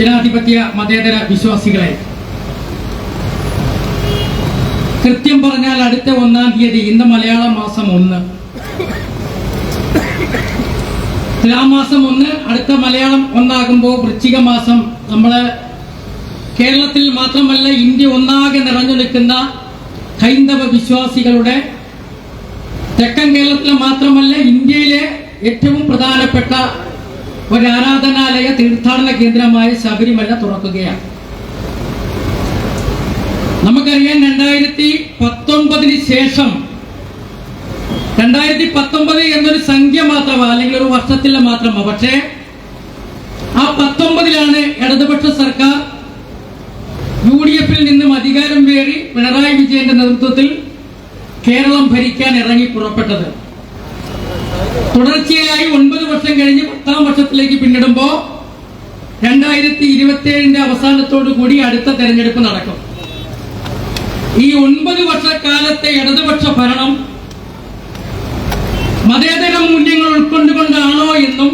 ജനാധിപത്യ മതേതര വിശ്വാസികളെ കൃത്യം പറഞ്ഞാൽ അടുത്ത ഒന്നാം തീയതി ഇന്ന് മലയാള മാസം ഒന്ന്. തുലാമാസം ഒന്ന് അടുത്ത മലയാളം ഒന്നാകുമ്പോൾ വൃശ്ചിക മാസം. നമ്മൾ കേരളത്തിൽ മാത്രമല്ല ഇന്ത്യ ഒന്നാകെ നിറഞ്ഞു നിൽക്കുന്ന ഹൈന്ദവ വിശ്വാസികളുടെ തെക്കൻ കേരളത്തിൽ മാത്രമല്ല ഇന്ത്യയിലെ ഏറ്റവും പ്രധാനപ്പെട്ട ഒരു ആരാധനാലയ തീർത്ഥാടന കേന്ദ്രമായ ശബരിമല തുറക്കുകയാണ്. നമുക്കറിയാം രണ്ടായിരത്തി പത്തൊമ്പതിന് ശേഷം രണ്ടായിരത്തി പത്തൊമ്പത് എന്നൊരു സംഖ്യ മാത്രമാണ് അല്ലെങ്കിൽ ഒരു വർഷത്തിലെ മാത്രമാണ് പക്ഷേ ആ പത്തൊമ്പതിലാണ് ഇടതുപക്ഷ സർക്കാർ യു ഡി എഫിൽ നിന്നും അധികാരം വേറി പിണറായി വിജയന്റെ നേതൃത്വത്തിൽ കേരളം ഭരിക്കാൻ ഇറങ്ങി പുറപ്പെട്ടത്. തുടർച്ചയായി ഒൻപത് വർഷം കഴിഞ്ഞ് പത്താം വർഷത്തിലേക്ക് പിന്നിടുമ്പോ രണ്ടായിരത്തി ഇരുപത്തി ഏഴിന്റെ അവസാനത്തോടു കൂടി അടുത്ത തെരഞ്ഞെടുപ്പ് നടക്കും. ഈ ഒൻപത് വർഷക്കാലത്തെ ഇടതുപക്ഷ ഭരണം മതേതര മൂല്യങ്ങൾ ഉൾക്കൊണ്ടുകൊണ്ടാണോ എന്നും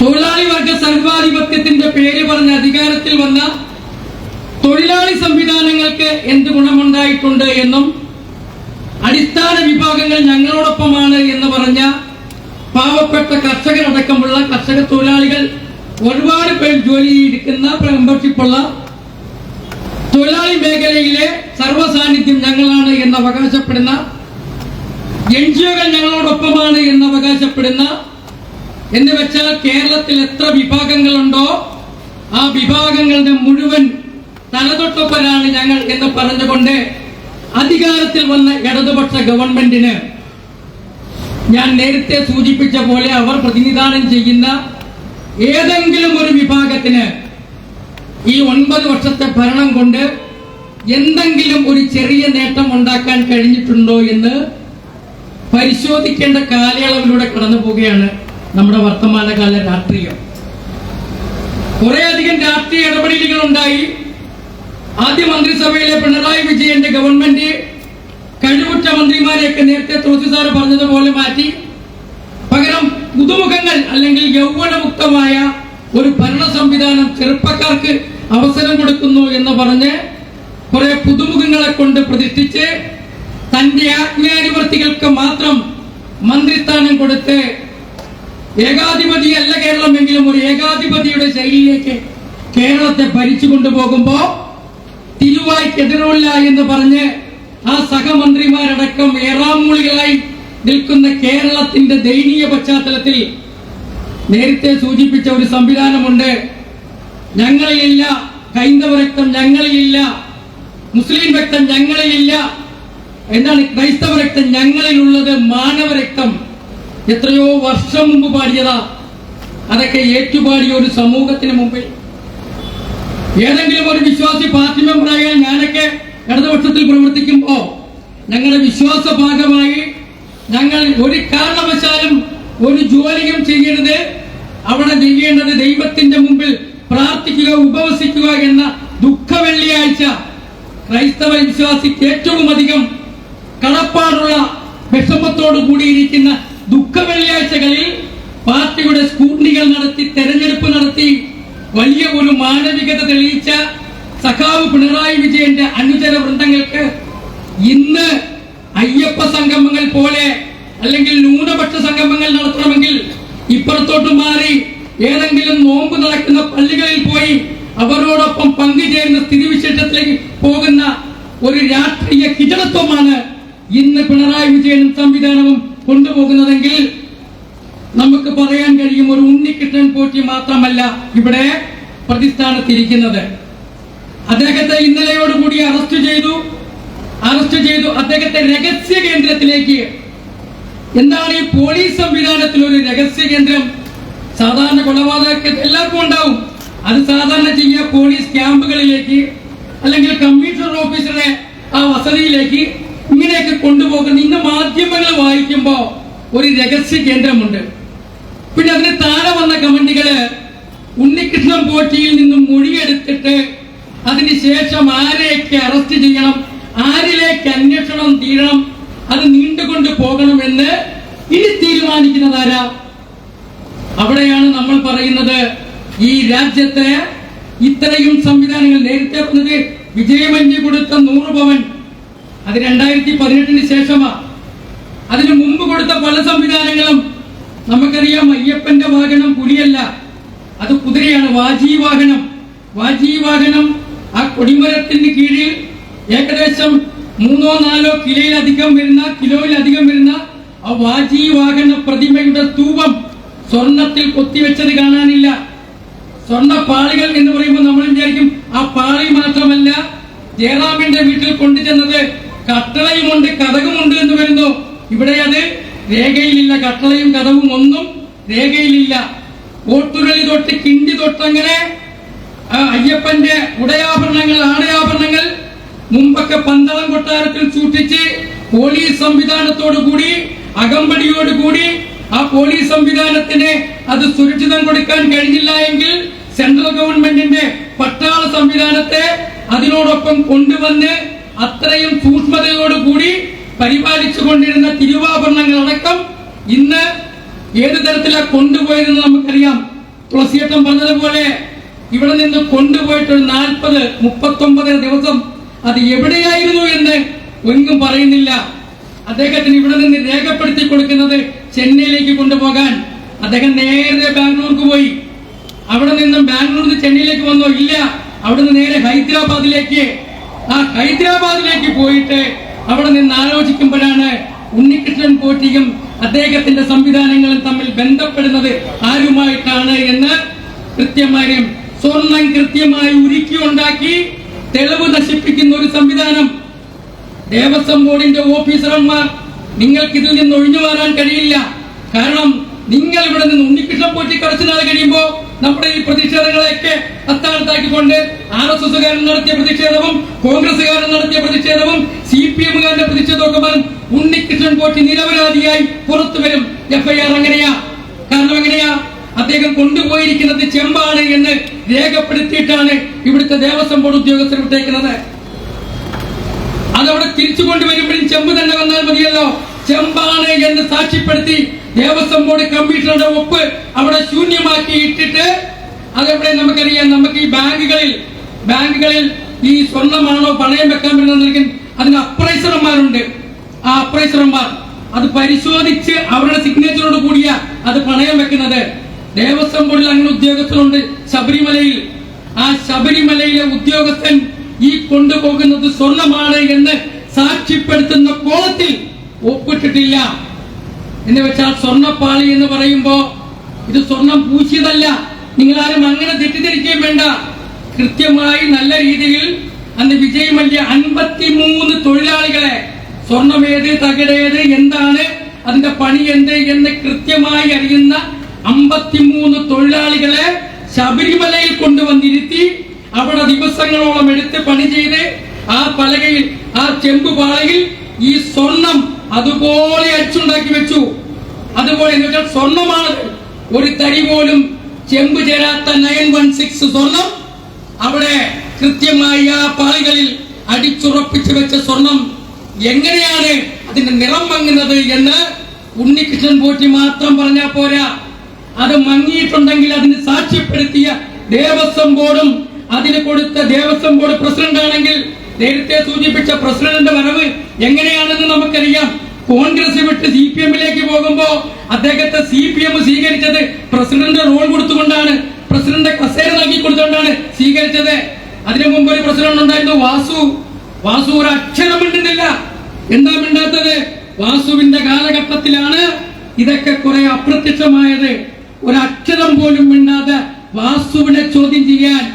തൊഴിലാളി വർഗ സർവാധിപത്യത്തിന്റെ പേര് പറഞ്ഞ് അധികാരത്തിൽ വന്ന തൊഴിലാളി സംവിധാനങ്ങൾക്ക് എന്ത് ഗുണമുണ്ടായിട്ടുണ്ട് എന്നും അടിസ്ഥാന വിഭാഗങ്ങൾ ഞങ്ങളോടൊപ്പമാണ് എന്ന് പറഞ്ഞ പാവപ്പെട്ട കർഷകരടക്കമുള്ള കർഷക തൊഴിലാളികൾ ഒരുപാട് പേർ ജോലി ചെയ്തിരിക്കുന്ന മെമ്പർഷിപ്പുള്ള തൊഴിലാളി മേഖലയിലെ സർവസാന്നിധ്യം ഞങ്ങളാണ് എന്ന് അവകാശപ്പെടുന്ന എൻ ജി ഒകൾ ഞങ്ങളോടൊപ്പമാണ് എന്ന് അവകാശപ്പെടുന്ന എന്ന് വെച്ചാൽ കേരളത്തിൽ എത്ര വിഭാഗങ്ങളുണ്ടോ ആ വിഭാഗങ്ങളുടെ മുഴുവൻ തലതൊട്ടൊപ്പനാണ് ഞങ്ങൾ എന്ന് പറഞ്ഞുകൊണ്ട് അധികാരത്തിൽ വന്ന ഇടതുപക്ഷ ഗവൺമെന്റിന് ഞാൻ നേരത്തെ സൂചിപ്പിച്ച പോലെ അവർ പ്രതിനിധാനം ചെയ്യുന്ന ഏതെങ്കിലും ഒരു വിഭാഗത്തിന് ഈ ഒൻപത് വർഷത്തെ ഭരണം കൊണ്ട് എന്തെങ്കിലും ഒരു ചെറിയ നേട്ടം ഉണ്ടാക്കാൻ കഴിഞ്ഞിട്ടുണ്ടോ എന്ന് പരിശോധിക്കേണ്ട കാലയളവിലൂടെ കടന്നു പോവുകയാണ് നമ്മുടെ വർത്തമാനകാല രാഷ്ട്രീയം. കുറേയധികം രാഷ്ട്രീയ ഇടപെടലുകൾ ഉണ്ടായി. ആദ്യ മന്ത്രിസഭയിലെ പിണറായി വിജയന്റെ ഗവൺമെന്റ് കഴിവുറ്റ മന്ത്രിമാരെയൊക്കെ നേരത്തെ തുളസി സാറ് പറഞ്ഞതുപോലെ മാറ്റി. പകരം പുതുമുഖങ്ങൾ അല്ലെങ്കിൽ യൗവനമുക്തമായ ഒരു ഭരണ സംവിധാനം ചെറുപ്പക്കാർക്ക് അവസരം കൊടുക്കുന്നു എന്ന് പറഞ്ഞ് കുറെ പുതുമുഖങ്ങളെ കൊണ്ട് പ്രതിഷ്ഠിച്ച് തന്റെ ആജ്ഞാനുവർത്തികൾക്ക് മാത്രം മന്ത്രിസ്ഥാനം കൊടുത്ത് ഏകാധിപതി അല്ല കേരളമെങ്കിലും ഒരു ഏകാധിപതിയുടെ ശൈലിയിലേക്ക് കേരളത്തെ ഭരിച്ചു കൊണ്ടുപോകുമ്പോ തിരുവായ്ക്കെതിരില്ല എന്ന് പറഞ്ഞ് ആ സഹമന്ത്രിമാരടക്കം ഏറാമൂളികളായി നിൽക്കുന്ന കേരളത്തിന്റെ ദയനീയ പശ്ചാത്തലത്തിൽ നേരത്തെ സൂചിപ്പിച്ച ഒരു സംവിധാനമുണ്ട്. ഞങ്ങളിലില്ല ഹൈന്ദവ രക്തം ഞങ്ങളിലില്ല മുസ്ലിം രക്തം ഞങ്ങളിലില്ല എന്താണ് ക്രൈസ്തവ രക്തം ഞങ്ങളിലുള്ളത് മാനവ രക്തം. എത്രയോ വർഷം മുമ്പ് പാടിയതാ. അതൊക്കെ ഏറ്റുപാടിയ ഒരു സമൂഹത്തിന് മുമ്പിൽ ഏതെങ്കിലും ഒരു വിശ്വാസി പാർട്ടി മെമ്പറായാൽ ഞാനൊക്കെ ഇടതുപക്ഷത്തിൽ പ്രവർത്തിക്കുമ്പോ ഞങ്ങളുടെ വിശ്വാസ ഭാഗമായി ഞങ്ങൾ ഒരു കാരണവശാലും ഒരു ജോലിയും ചെയ്യരുത്. അവിടെ ചെയ്യേണ്ടത് ദൈവത്തിന്റെ മുമ്പിൽ പ്രാർത്ഥിക്കുക ഉപവസിക്കുക എന്ന ദുഃഖ വെള്ളിയാഴ്ച ക്രൈസ്തവ വിശ്വാസിക്ക് ഏറ്റവും അധികം കടപ്പാടുള്ള വിഷമത്തോടു കൂടിയിരിക്കുന്ന ദുഃഖ വെള്ളിയാഴ്ചകളിൽ പാർട്ടിയുടെ സ്കൂട്ടികൾ നടത്തി തെരഞ്ഞെടുപ്പ് നടത്തി വലിയ ഒരു മാനവികത തെളിയിച്ച സഖാവ് പിണറായി വിജയന്റെ അനുചര വൃന്ദങ്ങൾക്ക് ഇന്ന് അയ്യപ്പ സംഗമങ്ങൾ പോലെ അല്ലെങ്കിൽ ന്യൂനപക്ഷ സംഗമങ്ങൾ നടത്തണമെങ്കിൽ ഇപ്പുറത്തോട്ട് മാറി ഏതെങ്കിലും നോമ്പ് നടക്കുന്ന പള്ളികളിൽ പോയി അവരോടൊപ്പം പങ്കുചേരുന്ന സ്ഥിതിവിശേഷത്തിലേക്ക് പോകുന്ന ഒരു രാഷ്ട്രീയ കിചടത്വമാണ് ഇന്ന് പിണറായി വിജയനും സംവിധാനവും കൊണ്ടുപോകുന്നതെങ്കിൽ നമുക്ക് പറയാൻ കഴിയും ഒരു ഉണ്ണിക്കിട്ടൻ പോറ്റി മാത്രമല്ല ഇവിടെ പ്രതിസ്ഥാനത്തിരിക്കുന്നത്. അദ്ദേഹത്തെ ഇന്നലെയോടുകൂടി അറസ്റ്റ് ചെയ്തു. അറസ്റ്റ് ചെയ്തു. അദ്ദേഹത്തെ രഹസ്യ കേന്ദ്രത്തിലേക്ക്. എന്താണ് ഈ പോലീസ് സംവിധാനത്തിൽ ഒരു രഹസ്യ കേന്ദ്രം? സാധാരണ കൊലപാതക എല്ലാവർക്കും ഉണ്ടാവും. അത് സാധാരണ ചെയ്യുക പോലീസ് ക്യാമ്പുകളിലേക്ക് അല്ലെങ്കിൽ കമ്മീഷണർ ഓഫീസറുടെ ആ വസതിയിലേക്ക് ഇങ്ങനെയൊക്കെ കൊണ്ടുപോകുന്ന ഇന്ന് മാധ്യമങ്ങൾ വായിക്കുമ്പോൾ ഒരു രഹസ്യ കേന്ദ്രമുണ്ട്. പിന്നെ അതിന് താഴെ വന്ന കമന്റുകൾ ഉണ്ണികൃഷ്ണൻ പോറ്റിയിൽ നിന്നും മൊഴിയെടുത്തിട്ട് അതിനുശേഷം ആരെയൊക്കെ അറസ്റ്റ് ചെയ്യണം ആരിലേക്ക് അന്വേഷണം തീരണം അത് നീണ്ടുകൊണ്ട് പോകണമെന്ന് ഇനി തീരുമാനിക്കുന്നതാരാ അവിടെയാണ് നമ്മൾ പറയുന്നത് ഈ രാജ്യത്തെ ഇത്രയും സംവിധാനങ്ങൾ നേരത്തെ പറഞ്ഞത് വിജയമല്യ കൊടുത്ത നൂറ് പവൻ. അത് രണ്ടായിരത്തി പതിനെട്ടിന് ശേഷമാ. അതിനു മുമ്പ് കൊടുത്ത പല സംവിധാനങ്ങളും നമുക്കറിയാം അയ്യപ്പന്റെ വാഹനം പുലിയല്ല. അത് കുതിരയാണ്. വാജി വാഹനം. വാജി വാഹനം ആ കൊടിമരത്തിന് കീഴിൽ ഏകദേശം മൂന്നോ നാലോ കിലയിലധികം വരുന്ന കിലോയിലധികം വരുന്ന ആ വാജി വാഹന പ്രതിമയുടെ സ്തൂപം സ്വർണത്തിൽ കൊത്തിവെച്ചത് കാണാനില്ല. സ്വർണ പാളികൾ എന്ന് പറയുമ്പോൾ നമ്മൾ വിചാരിക്കും ആ പാളി മാത്രമല്ല ജയറാമിന്റെ വീട്ടിൽ കൊണ്ടുചെന്നത് കട്ടളയുമുണ്ട് കഥകുമുണ്ട് എന്ന് വരുന്നു. ഇവിടെ അത് രേഖയിലില്ല കട്ടളയും കഥവും ഒന്നും രേഖയിലില്ല. ഓട്ടുകളി തൊട്ട് കിണ്ടി തൊട്ടങ്ങനെ അയ്യപ്പന്റെ ഉടയാഭരണങ്ങൾ ആടയാഭരണങ്ങൾ മുമ്പൊക്കെ പന്തളം കൊട്ടാരത്തിൽ സൂക്ഷിച്ച് പോലീസ് സംവിധാനത്തോടു കൂടി അകമ്പടിയോട് കൂടി ആ പോലീസ് സംവിധാനത്തിന് അത് സുരക്ഷിതം കൊടുക്കാൻ കഴിഞ്ഞില്ല എങ്കിൽ സെൻട്രൽ ഗവൺമെന്റിന്റെ പട്ടാള സംവിധാനത്തെ അതിനോടൊപ്പം കൊണ്ടുവന്ന് അത്രയും സൂക്ഷ്മതയോടുകൂടി പരിപാലിച്ചു കൊണ്ടിരുന്ന തിരുവാഭരണങ്ങൾ അടക്കം ഇന്ന് ഏത് തരത്തിലാണ് കൊണ്ടുപോയതെന്ന് നമുക്കറിയാം. തുളസിയേട്ടൻ പറഞ്ഞതുപോലെ ഇവിടെ നിന്ന് കൊണ്ടുപോയിട്ട് ഒരു നാൽപ്പത് മുപ്പത്തൊമ്പത് ദിവസം അത് എവിടെയായിരുന്നു എന്ന് ഒന്നും പറയുന്നില്ല. അദ്ദേഹത്തിന് ഇവിടെ നിന്ന് രേഖപ്പെടുത്തി കൊടുക്കുന്നത് ചെന്നൈയിലേക്ക് കൊണ്ടുപോകാൻ. അദ്ദേഹം നേരെ ബാംഗ്ലൂർക്ക് പോയി. അവിടെ നിന്നും ബാംഗ്ലൂരിൽ നിന്ന് ചെന്നൈയിലേക്ക് വന്നോ? ഇല്ല. അവിടെ നിന്ന് നേരെ ഹൈദരാബാദിലേക്ക്. ആ ഹൈദരാബാദിലേക്ക് പോയിട്ട് അവിടെ നിന്ന് ആലോചിക്കുമ്പോഴാണ് ഉണ്ണികൃഷ്ണൻ പോറ്റിയും അദ്ദേഹത്തിന്റെ സംവിധാനങ്ങളും തമ്മിൽ ബന്ധപ്പെടുന്നത് ആരുമായിട്ടാണ് എന്ന് കൃത്യമായും സ്വർണം കൃത്യമായി ഉരുക്കി ഉണ്ടാക്കി തെളിവ് നശിപ്പിക്കുന്ന ഒരു സംവിധാനം. ദേവസ്വം ബോർഡിന്റെ ഓഫീസർമാർ നിങ്ങൾക്ക് ഇതിൽ നിന്ന് ഒഴിഞ്ഞു മാറാൻ കഴിയില്ല. കാരണം നിങ്ങൾ ഇവിടെ നിന്ന് ഉണ്ണികൃഷ്ണൻ പോറ്റി കുറച്ചു നാൾ കഴിയുമ്പോൾ നമ്മുടെ ഈ പ്രതിഷേധങ്ങളെയൊക്കെ അത്താഴത്താക്കിക്കൊണ്ട് ആർ എസ് എസുകാരൻ നടത്തിയ പ്രതിഷേധവും കോൺഗ്രസ്സുകാരൻ നടത്തിയ പ്രതിഷേധവും സി പി എമ്മുകാരന്റെ പ്രതിഷേധമൊക്കെ ഉണ്ണികൃഷ്ണൻ പോറ്റി നിരപരാധിയായി പുറത്തു വരും. എഫ്ഐആർ എങ്ങനെയാ കാരണം എങ്ങനെയാ അദ്ദേഹം കൊണ്ടുപോയിരിക്കുന്നത് ചെമ്പാണ് എന്ന് രേഖപ്പെടുത്തിയിട്ടാണ് ഇവിടുത്തെ ദേവസ്വം ബോർഡ് ഉദ്യോഗസ്ഥർ വിട്ടേക്കുന്നത്. അതവിടെ തിരിച്ചു കൊണ്ടുവരുമ്പോഴും ചെമ്പ് തന്നെ വന്നാൽ മതിയല്ലോ. ചെമ്പാണ് എന്ന് സാക്ഷ്യപ്പെടുത്തി ദേവസ്വം ബോർഡ് കമ്മീഷണറുടെ ഒപ്പ് അവിടെ ശൂന്യമാക്കി ഇട്ടിട്ട് അതെവിടെ നമുക്കറിയാം. നമുക്ക് ഈ ബാങ്കുകളിൽ ബാങ്കുകളിൽ ഈ സ്വർണമാണോ പണയം വെക്കാൻ പറ്റുന്ന അതിന് അപ്രൈസർമാരുണ്ട്. ആ അപ്രൈസർമാർ അത് പരിശോധിച്ച് അവരുടെ സിഗ്നേച്ചറോട് കൂടിയ അത് പണയം വെക്കുന്നത്. ദേവസ്വം ബോർഡിൽ അങ്ങനെ ഉദ്യോഗസ്ഥരുണ്ട്. ശബരിമലയിൽ ആ ശബരിമലയിലെ ഉദ്യോഗസ്ഥൻ ഈ കൊണ്ടുപോകുന്നത് സ്വർണമാണ് എന്ന് സാക്ഷ്യപ്പെടുത്തുന്ന കോളത്തിൽ ഒപ്പിട്ടിട്ടില്ല. എന്ന് വെച്ചാൽ സ്വർണപ്പാളി എന്ന് പറയുമ്പോ ഇത് സ്വർണം പൂശിയതല്ല. നിങ്ങൾ ആരും അങ്ങനെ തെറ്റിദ്ധരിക്കുകയും വേണ്ട. കൃത്യമായി നല്ല രീതിയിൽ അന്ന് വിജയ് മല്യ അൻപത്തിമൂന്ന് തൊഴിലാളികളെ സ്വർണമേത് തകിടേത് എന്താണ് അതിന്റെ പണി എന്ത് എന്ന് കൃത്യമായി അറിയുന്ന അമ്പത്തിമൂന്ന് തൊഴിലാളികളെ ശബരിമലയിൽ കൊണ്ടുവന്നിരുത്തി അവിടെ ദിവസങ്ങളോളം എടുത്ത് പണി ചെയ്ത് ആ പലകയിൽ ആ ചെമ്പ് പാളയിൽ ഈ സ്വർണം അതുപോലെ അച്ചുണ്ടാക്കി വെച്ചു. അതുപോലെ എന്നുവെച്ചാൽ സ്വർണമാണത് ഒരു തരി പോലും ചെമ്പ് ചേരാത്ത നയൻ വൺ സിക്സ് സ്വർണം. അവിടെ കൃത്യമായി ആ പാളികളിൽ അടിച്ചുറപ്പിച്ചു വെച്ച സ്വർണം എങ്ങനെയാണ് അതിന്റെ നിറം മങ്ങുന്നത് എന്ന് ഉണ്ണികൃഷ്ണൻ പോറ്റി മാത്രം പറഞ്ഞാൽ പോരാ. അത് മങ്ങിയിട്ടുണ്ടെങ്കിൽ അതിന് സാക്ഷ്യപ്പെടുത്തിയ ദേവസ്വം ബോർഡും അതിന് കൊടുത്ത ദേവസ്വം ബോർഡ് പ്രസിഡന്റ് ആണെങ്കിൽ നേരത്തെ സൂചിപ്പിച്ച പ്രസിഡന്റിന്റെ വരവ് എങ്ങനെയാണെന്ന് നമുക്കറിയാം. കോൺഗ്രസ് വിട്ട് സി പി എമ്മിലേക്ക് പോകുമ്പോ അദ്ദേഹത്തെ സി പി എം സ്വീകരിച്ചത് പ്രസിഡന്റ് റോൾ കൊടുത്തുകൊണ്ടാണ്. പ്രസിഡന്റ് കസേര നൽകി കൊടുത്തുകൊണ്ടാണ് സ്വീകരിച്ചത്. അതിനു മുമ്പ് ഒരു പ്രസിഡന്റ് ഉണ്ടായിരുന്നു വാസു. വാസു ഒരു അക്ഷരം മിണ്ടുന്നില്ല. എന്താ മിണ്ടാത്തത്? വാസുവിന്റെ കാലഘട്ടത്തിലാണ് ഇതൊക്കെ കുറെ അപ്രത്യക്ഷമായത്. ഒരക്ഷരം പോലും മിണ്ടാതെ വാസുവിനെ ചോദ്യം ചെയ്യാൻ.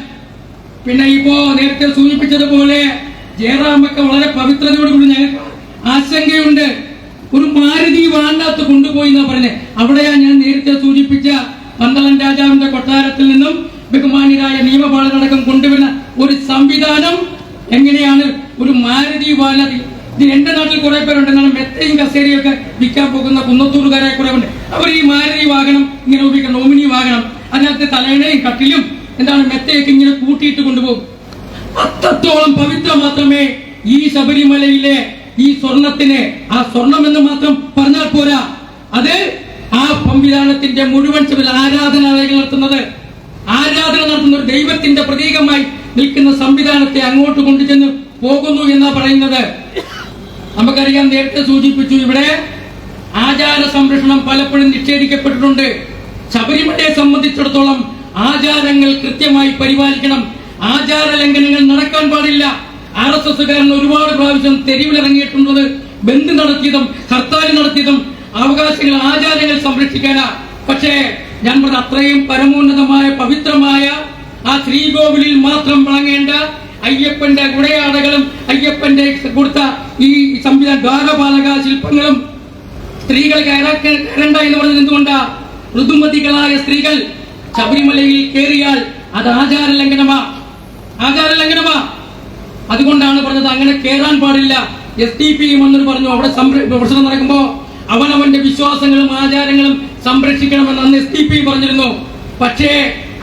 പിന്നെ ഇപ്പോ നേരത്തെ സൂചിപ്പിച്ചതുപോലെ ജയറാമൊക്കെ വളരെ പവിത്രതയോടുകൂടി ഞങ്ങൾക്ക് ആശങ്കയുണ്ട്. ഒരു മാരുതി വാണ്ടാത്ത് കൊണ്ടുപോയി എന്നാ പറഞ്ഞത് അവിടെയാ ഞാൻ നേരത്തെ സൂചിപ്പിച്ച പന്തളം രാജാവിന്റെ കൊട്ടാരത്തിൽ നിന്നും ബഹുമാന്യരായ നിയമപാലനടക്കം കൊണ്ടുവരുന്ന ഒരു സംവിധാനം എങ്ങനെയാണ് ഒരു മാരുതി വാലതി? ഇത് എന്റെ നാട്ടിൽ കുറെ പേരുണ്ട്. എന്നാലും മെത്തയും കസേരയും ഒക്കെ വിൽക്കാൻ പോകുന്ന കുന്നത്തൂറുകാരെ കുറെ ഉണ്ട് അവർ ഈ മാരുതി വാഹനം ഇങ്ങനെ ഉപയോഗിക്കണം നോമിനി വാഹനം. അതിനകത്ത് തലേണയും കട്ടിലും എന്താണ് മെത്തയൊക്കെ ഇങ്ങനെ കൂട്ടിയിട്ട് കൊണ്ടുപോകും. അത്രത്തോളം പവിത്രം മാത്രമേ ഈ ശബരിമലയിലെ ഈ സ്വർണത്തിന് ആ സ്വർണം എന്ന് മാത്രം പറഞ്ഞാൽ പോരാ. അത് ആ സംവിധാനത്തിന്റെ മുഴുവൻ ആരാധനാലയങ്ങൾ നടത്തുന്നത്. ആരാധന നടത്തുന്ന ഒരു ദൈവത്തിന്റെ പ്രതീകമായി നിൽക്കുന്ന സംവിധാനത്തെ അങ്ങോട്ട് കൊണ്ടുചെന്ന് പോകുന്നു എന്നാ പറയുന്നത്. നമുക്കറിയാം നേരത്തെ സൂചിപ്പിച്ചു ഇവിടെ ആചാര സംരക്ഷണം പലപ്പോഴും നിഷേധിക്കപ്പെട്ടിട്ടുണ്ട്. ശബരിമലയെ സംബന്ധിച്ചിടത്തോളം ആചാരങ്ങൾ കൃത്യമായി പരിപാലിക്കണം ആചാര ലംഘനങ്ങൾ നടക്കാൻ പാടില്ല. ആർ എസ് എസ്സുകാരൻ ഒരുപാട് പ്രാവശ്യം തെരുവിലിറങ്ങിയിട്ടുള്ളത് ബന്ദ് നടത്തിയതും ഹർത്താൽ നടത്തിയതും അവകാശങ്ങൾ ആചാരങ്ങൾ സംരക്ഷിക്കാനാ. പക്ഷേ ഞാൻ പറഞ്ഞ അത്രയും പരമോന്നതമായ പവിത്രമായ ആ ശ്രീകോവിലിൽ മാത്രം വിളങ്ങേണ്ട അയ്യപ്പന്റെ ഉടയാടകളും അയ്യപ്പന്റെ കൊടുത്ത ഈ സംവിധാന ദ്വാരപാലക ശില്പങ്ങളും സ്ത്രീകൾ കയറാ- കയറണ്ട എന്ന് പറഞ്ഞത് എന്തുകൊണ്ടാ? ഋതുമതികളായ സ്ത്രീകൾ ശബരിമലയിൽ കയറിയാൽ അത് ആചാര ലംഘനമാ. ആചാര ലംഘനമാ അതുകൊണ്ടാണ് പറഞ്ഞത് അങ്ങനെ കേറാൻ പാടില്ല. എസ് ടി പി എന്നൊരു പറഞ്ഞു അവിടെ പ്രശ്നം നടക്കുമ്പോ അവനവന്റെ വിശ്വാസങ്ങളും ആചാരങ്ങളും സംരക്ഷിക്കണമെന്ന് അന്ന് എസ് ടി പി പറഞ്ഞിരുന്നു. പക്ഷേ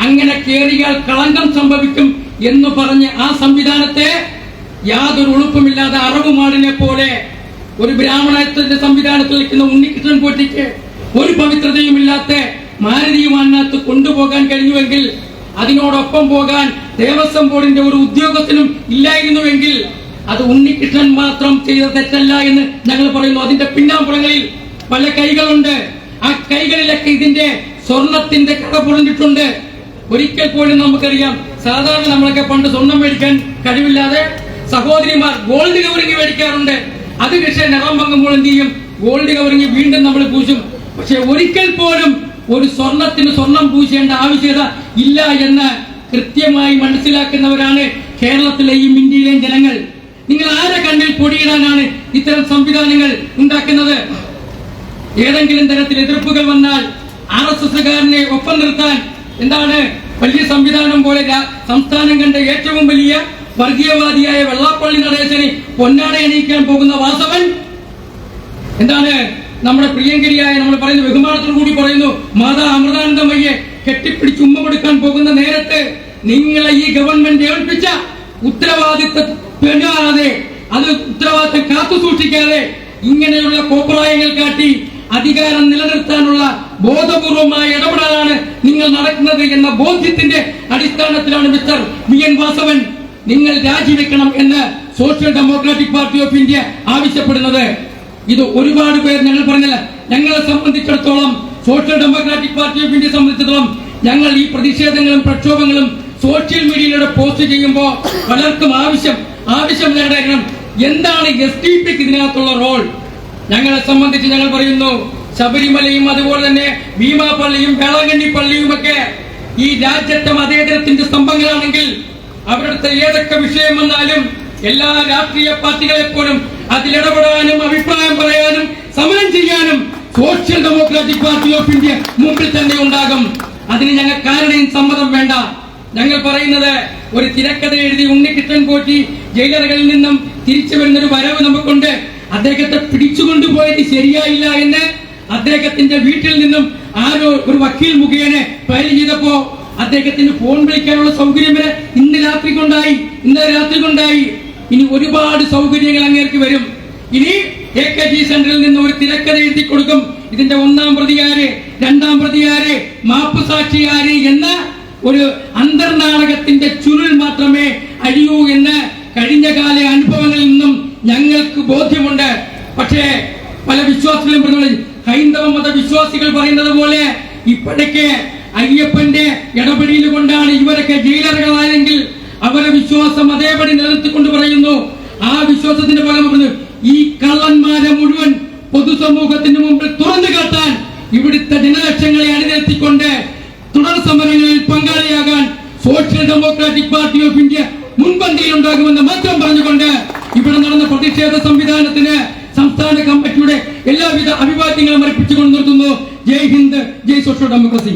അങ്ങനെ കയറിയാൽ കളങ്കം സംഭവിക്കും എന്ന് പറഞ്ഞ് ആ സംവിധാനത്തെ യാതൊരു ഉളുപ്പുമില്ലാതെ അറവുമാടിനെ പോലെ ഒരു ബ്രാഹ്മണത്തിന്റെ സംവിധാനത്തിൽ നിൽക്കുന്ന ഉണ്ണികൃഷ്ണൻ പോറ്റിക്ക് ഒരു പവിത്രതയുമില്ലാത്ത മാരതിയുമാനത്ത് കൊണ്ടുപോകാൻ കഴിഞ്ഞുവെങ്കിൽ അതിനോടൊപ്പം പോകാൻ ദേവസ്വം ബോർഡിന്റെ ഒരു ഉദ്യോഗസ്ഥനും ഇല്ലായിരുന്നുവെങ്കിൽ അത് ഉണ്ണികൃഷ്ണൻ മാത്രം ചെയ്ത തെറ്റല്ല എന്ന് ഞങ്ങൾ പറയുന്നു. അതിന്റെ പിന്നാമ്പുറങ്ങളിൽ പല കൈകളുണ്ട്. ആ കൈകളിലൊക്കെ ഇതിന്റെ സ്വർണത്തിന്റെ കഥ പൊളിഞ്ഞിട്ടുണ്ട്. ഒരിക്കൽ പോലും നമുക്കറിയാം. സാധാരണ നമ്മളൊക്കെ പണ്ട് സ്വർണം മേടിക്കാൻ കഴിവില്ലാതെ സഹോദരിമാർ ഗോൾഡ് കവറിങ് മേടിക്കാറുണ്ട്. അത് പക്ഷേ നിറം പങ്കുമ്പോൾ എന്ത് ചെയ്യും? ഗോൾഡ് കവറിങ് വീണ്ടും നമ്മൾ പൂശും. പക്ഷെ ഒരിക്കൽ പോലും ഒരു സ്വർണത്തിന് സ്വർണം പൂശേണ്ട ആവശ്യകത ഇല്ല എന്ന് കൃത്യമായി മനസ്സിലാക്കുന്നവരാണ് കേരളത്തിലെയും ഇന്ത്യയിലെയും ജനങ്ങൾ. നിങ്ങൾ ആരെ കണ്ണിൽ പൊടിയിടാനാണ് ഇത്തരം സംവിധാനങ്ങൾ ഉണ്ടാക്കുന്നത്? ഏതെങ്കിലും തരത്തിൽ എതിർപ്പുകൾ വന്നാൽ ആർ എസ് എസ്സുകാരനെ ഒപ്പം നിർത്താൻ എന്താണ് വലിയ സംവിധാനം പോലെ സംസ്ഥാനം കണ്ട ഏറ്റവും വലിയ വർഗീയവാദിയായ വെള്ളാപ്പള്ളി നടേശനെ പൊന്നാട എണീക്കാൻ പോകുന്ന വാസവൻ? എന്താണ് നമ്മുടെ പ്രിയങ്കരിയായ നമ്മൾ പറയുന്ന ബഹുമാനത്തോടു കൂടി പറയുന്നു മാതാ അമൃതാനന്ദമയ്യെ കെട്ടിപ്പിടിച്ച് ഉമ്മ കൊടുക്കാൻ പോകുന്ന നേരത്തെ നിങ്ങളെ ഈ ഗവൺമെന്റ് ഏൽപ്പിച്ച ഉത്തരവാദിത്വം പെരുമാറാതെ അത് ഉത്തരവാദിത്തം കാത്തു സൂക്ഷിക്കാതെ ഇങ്ങനെയുള്ള കോപ്രായങ്ങൾ കാട്ടി അധികാരം നിലനിർത്താനുള്ള ബോധപൂർവമായ ഇടപെടലാണ് നിങ്ങൾ നടക്കുന്നത് എന്ന ബോധ്യത്തിന്റെ അടിസ്ഥാനത്തിലാണ് മിസ്റ്റർ വി എൻ വാസവൻ നിങ്ങൾ രാജിവെക്കണം എന്ന് social democratic party of India ആവശ്യപ്പെടുന്നത്. ഇത് ഒരുപാട് പേർ ഞങ്ങൾ പറഞ്ഞില്ല. ഞങ്ങളെ സംബന്ധിച്ചിടത്തോളം സോഷ്യൽ ഡെമോക്രാറ്റിക് പാർട്ടി ഓഫ് ഇന്ത്യയെ സംബന്ധിച്ചിടത്തോളം ഞങ്ങൾ ഈ പ്രതിഷേധങ്ങളും പ്രക്ഷോഭങ്ങളും സോഷ്യൽ മീഡിയയിലൂടെ പോസ്റ്റ് ചെയ്യുമ്പോൾ പലർക്കും ആവശ്യം ആവശ്യം നേടണം എന്താണ് എസ് ഡി പിക്ക് ഇതിനകത്തുള്ള റോൾ ഞങ്ങളെ സംബന്ധിച്ച് ഞങ്ങൾ പറയുന്നു ശബരിമലയും അതുപോലെ തന്നെ ഭീമാപള്ളിയും വേളാങ്കണ്ണി പള്ളിയും ഒക്കെ ഈ രാജ്യത്തെ മതേതരത്തിന്റെ സ്തംഭങ്ങളാണെങ്കിൽ അവരുടെ ഏതൊക്കെ വിഷയം വന്നാലും എല്ലാ രാഷ്ട്രീയ പാർട്ടികളെ പോലും അതിലിടപെടാനും അഭിപ്രായം പറയാനും സമരം ചെയ്യാനും social democratic party of India മുമ്പിൽ തന്നെ ഉണ്ടാകും. അതിന് ഞങ്ങൾക്ക് ആരുടെയും സമ്മതം വേണ്ട. ഞങ്ങൾ പറയുന്നത് ഒരു തിരക്കഥ എഴുതി ഉണ്ണികൃഷ്ണൻ പോറ്റി ജയിലറുകളിൽ നിന്നും തിരിച്ചു വരുന്ന ഒരു വരവ് നമുക്കുണ്ട്. അദ്ദേഹത്തെ പിടിച്ചുകൊണ്ടുപോയത് ശരിയായില്ല എന്ന് അദ്ദേഹത്തിന്റെ വീട്ടിൽ നിന്നും ആരോ ഒരു വക്കീൽ മുഖേന ചെയ്തപ്പോ അദ്ദേഹത്തിന് ഫോൺ വിളിക്കാനുള്ള സൗകര്യം വരെ ഇന്ന് രാത്രി കൊണ്ടായി ഇന്ന് രാത്രി കൊണ്ടായി. ഇനി ഒരുപാട് സൗകര്യങ്ങൾ അങ്ങേർക്ക് വരും. ഇനി എ കെ ജി സെന്ററിൽ നിന്ന് ഒരു തിരക്കഥ എഴുതി കൊടുക്കും. ഇതിന്റെ ഒന്നാം പ്രതിയാര് രണ്ടാം പ്രതിയാര് മാപ്പ് സാക്ഷിയാര് എന്ന ഒരു അന്തർനാടകത്തിന്റെ ചുരുൾ മാത്രമേ അഴിയൂ എന്ന് കഴിഞ്ഞ കാല അനുഭവങ്ങളിൽ നിന്നും ഞങ്ങൾക്ക് ബോധ്യമുണ്ട്. പക്ഷേ പല വിശ്വാസികളും പറഞ്ഞു ഹൈന്ദവ മത വിശ്വാസികൾ പറയുന്നത് പോലെ ഇപ്പോഴൊക്കെ അയ്യപ്പന്റെ ഇടപെടൽ കൊണ്ടാണ് ഇവരൊക്കെ ജയിലറുകളായെങ്കിൽ അവരെ വിശ്വാസം അതേപടി നിലനിർത്തിക്കൊണ്ട് പറയുന്നു. ആ വിശ്വാസത്തിന്റെ ഫലം പറഞ്ഞു ഈ കള്ളന്മാരെ മുഴുവൻ പൊതുസമൂഹത്തിന് മുമ്പിൽ തുറന്നു കാട്ടാൻ ഇവിടുത്തെ ജനലക്ഷങ്ങളെ അണിനിരത്തിക്കൊണ്ട് തുടർ സമരങ്ങളിൽ പങ്കാളിയാകാൻ social democratic party of India മുൻപന്തിയിൽ ഉണ്ടാകുമെന്ന് മാത്രം പറഞ്ഞുകൊണ്ട് ഇവിടെ നടന്ന പ്രതിഷേധ സംവിധാനത്തിന് സംസ്ഥാന കമ്മിറ്റിയുടെ എല്ലാവിധ അഭിവാദ്യങ്ങളും അർപ്പിച്ചുകൊണ്ട് നിർത്തുന്നു. Jai Hind Jai social democracy.